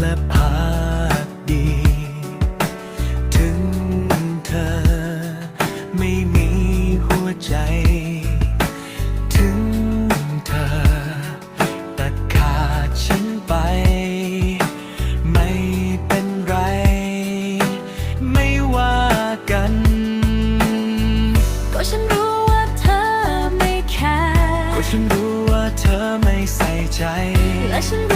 และพักดี ถึงเธอไม่มีหัวใจ ถึงเธอตัดขาดฉันไป ไม่เป็นไร ไม่ว่ากัน ก็ฉันรู้ว่าเธอไม่แคร์ก็ฉันรู้ว่าเธอไม่ใส่ใจและฉันรู้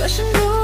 Cause you know